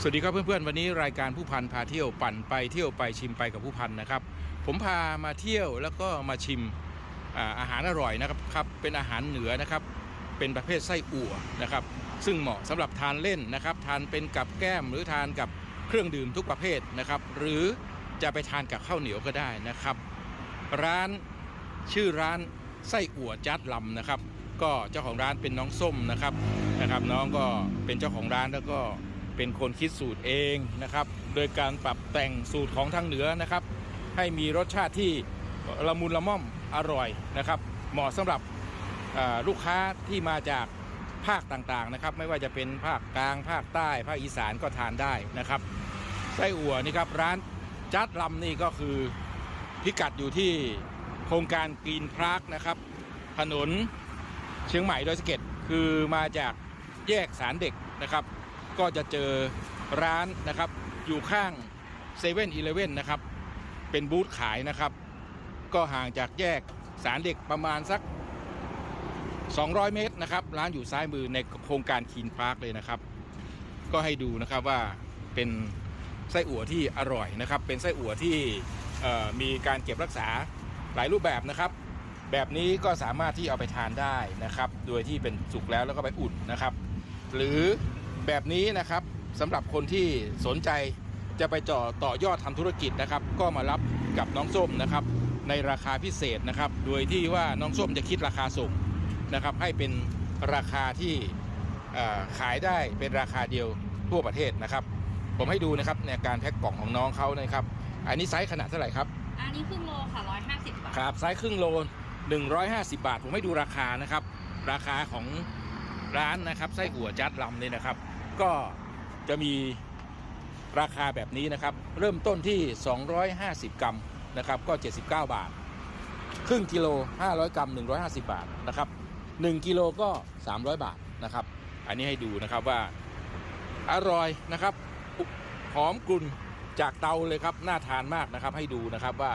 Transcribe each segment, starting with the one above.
สวัสดีครับเพื่อนๆ วันนี้รายการผู้พันพาเที่ยวปั่นไปเที่ยวไปชิมไปกับผู้พันนะครับ ผมพามาเที่ยวแล้วก็มาชิมอาหารอร่อยนะครับครับเป็นอาหารเหนือนะครับ เป็นประเภทไส้อั่วนะครับ ซึ่งเหมาะสำหรับทานเล่นนะครับ ทานเป็นกับแก้มหรือทานกับเครื่องดื่มทุกประเภทนะครับ หรือจะไปทานกับข้าวเหนียวก็ได้นะครับ ร้านชื่อร้านไส้อั่วจัดลำนะครับ ก็เจ้าของร้านเป็นน้องส้มนะครับนะครับ น้องก็เป็นเจ้าของร้านแล้วก็ เป็นคนคิดสูตรเองนะครับ โดยการปรับแต่งสูตรของทางเหนือนะครับ ให้มีรสชาติที่ละมุนละม่อมอร่อยนะครับ เหมาะสำหรับลูกค้าที่มาจากภาคต่างๆนะครับ ไม่ว่าจะเป็นภาคกลางภาคใต้ภาคอีสานก็ทานได้นะครับไส้อั่วนี่ครับร้านจัดลำนี่ก็คือพิกัดอยู่ที่โครงการกรีนพาร์คนะครับ ถนนเชียงใหม่ดอยสะเก็ดคือมาจากแยกสารเด็กนะครับ ก็จะเจอร้านนะครับอยู่ข้างเซเว่นอีเลเว่นนะครับ เป็นบูธขายนะครับ ก็ห่างจากแยกสารเด็กประมาณสัก 200 เมตรนะครับ ร้านอยู่ซ้ายมือในโครงการคีนพาร์คเลยนะครับ ก็ให้ดูนะครับว่าเป็นไส้อั่วที่อร่อยนะครับ เป็นไส้อั่วที่มีการเก็บรักษาหลายรูปแบบนะครับ แบบนี้ก็สามารถที่เอาไปทานได้นะครับ โดยที่เป็นสุกแล้วแล้วก็ไปอุ่นนะครับ หรือ แบบนี้นะครับสำหรับคนที่สนใจจะไปจ่อต่อยอดทำธุรกิจนะครับ ก็มารับกับน้องส้มนะครับ ในราคาพิเศษนะครับ โดยที่ว่าน้องส้มจะคิดราคาส่งนะครับ ให้เป็นราคาที่เอ่อขายได้เป็นราคาเดียวทั่วประเทศนะครับ ผมให้ดูนะครับในการแพ็คกล่องของน้องเขานะครับ อันนี้ไซส์ขนาดเท่าไหร่ครับ อันนี้ครึ่งโลค่ะ150บาทครับไซส์ครึ่งโล150บาท ผมให้ดูราคานะครับ ราคาของ ร้านนะครับไส้อั่วจัดลำเนี่ยนะครับ ก็จะมีราคาแบบนี้นะครับ เริ่มต้นที่ 250 กรัมนะครับก็ 79 บาท ครึ่งกิโล 500 กรัม 150 บาทนะครับ1กิโลก็ 300 บาทนะครับ อันนี้ให้ดูนะครับว่าอร่อยนะครับหอมกลุ่นจากเตาเลยครับน่าทานมากนะครับ ให้ดูนะครับว่า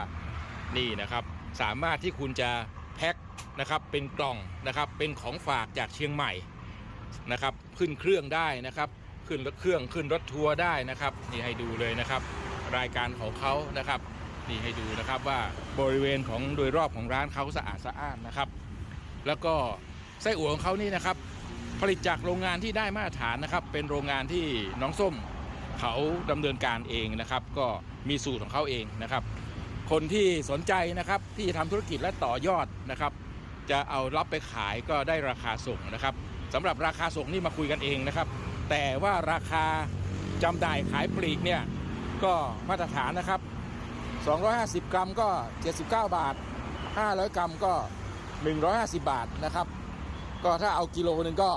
นี่นะครับ สามารถที่คุณจะแพ็คนะครับเป็นกล่องนะครับเป็นของฝากจากเชียงใหม่ นะครับ ขึ้นเครื่องได้นะครับ ขึ้นรถเครื่องขึ้นรถทัวร์ได้นะครับ นี่ให้ดูเลยนะครับ รายการของเขานะครับ นี่ให้ดูนะครับว่าบริเวณของโดยรอบของร้านเขาสะอาดสะอ้านนะครับ แล้วก็ไส้อั่วของเขานี่นะครับ ผลิตจากโรงงานที่ได้มาตรฐานนะครับ เป็นโรงงานที่น้องส้มเขาดำเนินการเองนะครับ ก็มีสูตรของเขาเองนะครับ คนที่สนใจนะครับที่จะทำธุรกิจและต่อยอดนะครับ จะเอารับไปขายก็ได้ราคาส่งนะครับ สำหรับราคาส่งนี่มาคุยกันเองนะครับ แต่ว่าราคาจำหน่ายขายปลีกเนี่ยก็มาตรฐานนะครับ 250 กรัมก็ 79 บาท 500 กรัมก็ 150 บาทนะครับ ก็ถ้าเอากิโลหนึ่งก็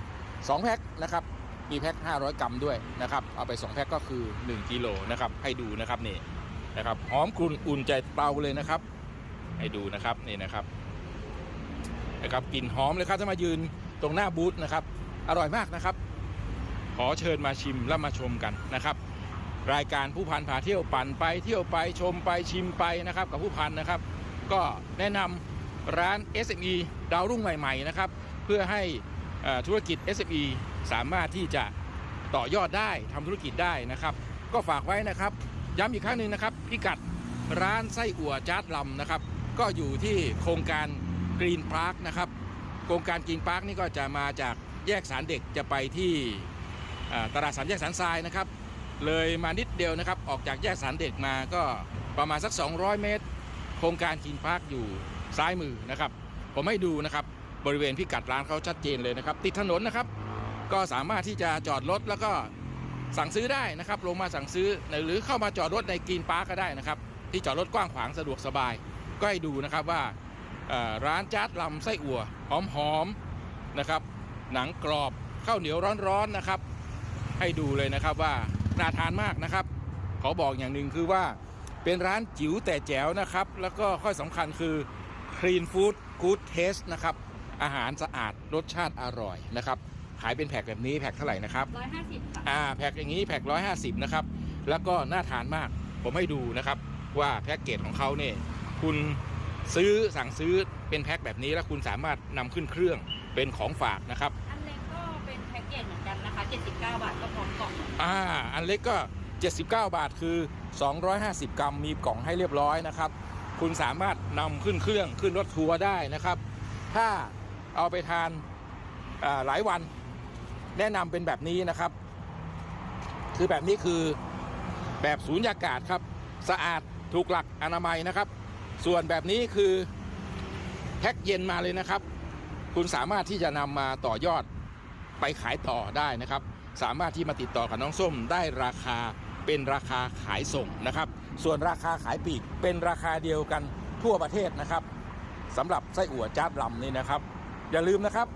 2 แพ็คนะครับมีแพ็ค500 กรัมด้วยนะครับเอาไป 2 แพ็คก็คือ 1กิโลนะครับให้ดูนะครับนี่นะครับหอมกลุ่นอุ่นใจเตาเลยนะครับ ให้ดูนะครับนี่นะครับนะครับกลิ่นหอมเลยครับถ้ามายืน ตรงหน้าบูธนะครับ อร่อยมากนะครับ ขอเชิญมาชิมและมาชมกันนะครับ รายการผู้พันพาเที่ยวปั่นไปเที่ยวไปชมไปชิมไปนะครับ กับผู้พันนะครับ ก็แนะนำร้าน SME ดาวรุ่งใหม่ ๆ นะครับ เพื่อให้ธุรกิจ SME สามารถที่จะต่อยอดได้ทำธุรกิจได้นะครับ ก็ฝากไว้นะครับ ย้ำอีกครั้งหนึ่งนะครับ พิกัดร้านไส้อั่วจาร์ดลำนะครับ ก็อยู่ที่โครงการกรีนพาร์คนะครับ โครงการกรีนพาร์คนี่ก็จะมาจากแยกสารเด็กจะไปที่ตลาดสามแยกสารทรายนะครับ เลยมานิดเดียวนะครับ ออกจากแยกสารเด็กมาก็ประมาณสัก 200 เมตร โครงการกรีนพาร์คอยู่ซ้ายมือนะครับ ผมให้ดูนะครับบริเวณพิกัดร้านเขาชัดเจนเลยนะครับ ติดถนนนะครับ ก็สามารถที่จะจอดรถแล้วก็สั่งซื้อได้นะครับ ลงมาสั่งซื้อหรือเข้ามาจอดรถในกรีนพาร์คก็ได้นะครับ ที่จอดรถกว้างขวางสะดวกสบาย ก็ให้ดูนะครับว่า ร้านจาร์ดลำไส้อั่วหอมๆนะครับ หนังกรอบข้าวเหนียวร้อนๆนะครับ ให้ดูเลยนะครับว่าน่าทานมากนะครับ ขอบอกอย่างหนึ่งคือว่าเป็นร้านจิ๋วแต่แจ๋วนะครับ แล้วก็ข้อสำคัญคือ clean food good taste นะครับ อาหารสะอาดรสชาติอร่อยนะครับ ขายเป็นแพ็คแบบนี้แพ็คเท่าไหร่นะครับ150ค่ะอ่าแพ็คอย่างนี้แพ็คร้อยห้าสิบนะครับ แล้วก็น่าทานมาก ผมให้ดูนะครับ ว่าแพ็คเกจของเขาเนี่ยคุณ ซื้อสั่งซื้อเป็นแพ็คแบบนี้แล้วคุณสามารถนำขึ้นเครื่องเป็นของฝากนะครับ อันเล็กก็เป็นแพ็กเกจเหมือนกันนะคะ 79 บาทก็พร้อมกล่องเหมือนอ่า อันเล็กก็ 79 บาทคือ 250 กรัมมีกล่องให้เรียบร้อยนะครับ คุณสามารถนำขึ้นเครื่องขึ้นรถทัวร์ได้นะครับ ถ้าเอาไปทานอ่าหลายวันแนะนำเป็นแบบนี้นะครับ คือแบบนี้คือแบบสูญญากาศครับ สะอาดถูกหลักอนามัยนะครับ ส่วนแบบนี้คือแพ็คเย็นมาเลยนะครับ คุณสามารถที่จะนำมาต่อยอดไปขายต่อได้นะครับ สามารถที่มาติดต่อกับน้องส้มได้ราคาเป็นราคาขายส่งนะครับ ส่วนราคาขายปลีกเป็นราคาเดียวกันทั่วประเทศนะครับสำหรับไส้อั่วจ้าบลำนี่นะครับ อย่าลืมนะครับ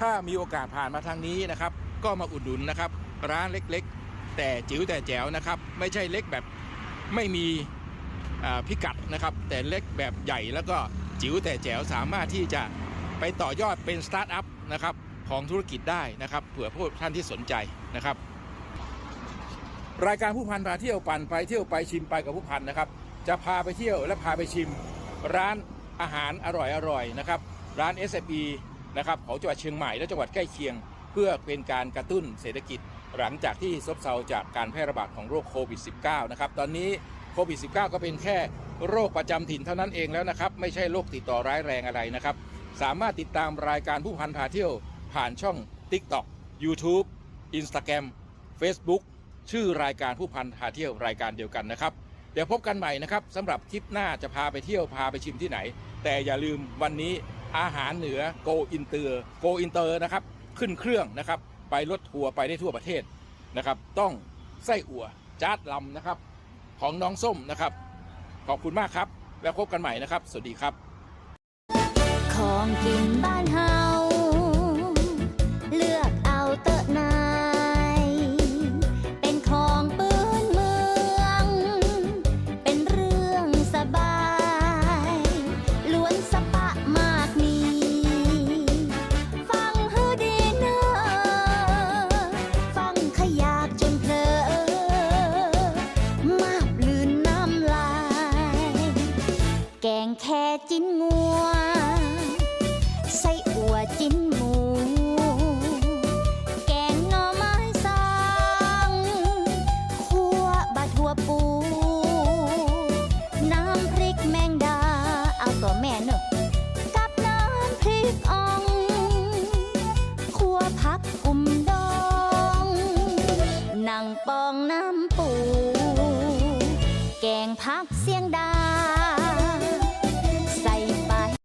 ถ้ามีโอกาสผ่านมาทางนี้นะครับ ก็มาอุดหนุนนะครับ ร้านเล็กๆ แต่จิ๋วแต่แจ๋วนะครับ ไม่ใช่เล็กแบบไม่มี พิกัดนะครับ แต่เล็กแบบใหญ่แล้วก็จิ๋วแต่แจ๋วสามารถที่จะไปต่อยอดเป็นสตาร์ทอัพนะครับของธุรกิจได้นะครับเผื่อผู้ท่านที่สนใจนะครับ รายการผู้พันพาเที่ยวปั่นไปเที่ยวไปชิมไปกับผู้พันนะครับ จะพาไปเที่ยวและพาไปชิม ร้านอาหารอร่อยๆนะครับ ร้าน s อ e นะครับของจังหวัดเชียงใหม่และจังหวัดใกล้เคียง เพื่อเป็นการกระตุ้นเศรษฐกิจหลังจากที่ซบเซาจากการแพร่ระบาดของโรคโควิด -19 นะครับตอนนี้ โควิด -19 ก็เป็นแค่โรคประจำถิ่นเท่านั้นเองแล้วนะครับ ไม่ใช่โรคติดต่อร้ายแรงอะไรนะครับ สามารถติดตามรายการผู้พันพาเที่ยว ผ่านช่อง TikTok YouTube Instagram Facebook ชื่อรายการผู้พันพาเที่ยวรายการเดียวกันนะครับ เดี๋ยวพบกันใหม่นะครับสำหรับคลิปหน้าจะพาไปเที่ยวพาไปชิมที่ไหน แต่อย่าลืมวันนี้อาหารเหนือโกอินเตอร์โกอินเตอร์นะครับขึ้นเครื่องนะครับ ไปรถทัวร์ไปได้ทั่วประเทศนะครับ ต้องไส้อั่วจาดลำนะครับ ของน้องส้มนะครับ ขอบคุณมากครับ แล้วพบกันใหม่นะครับ สวัสดีครับ ของกินบ้าน ปองน้ำปู แกงพักเสียงดา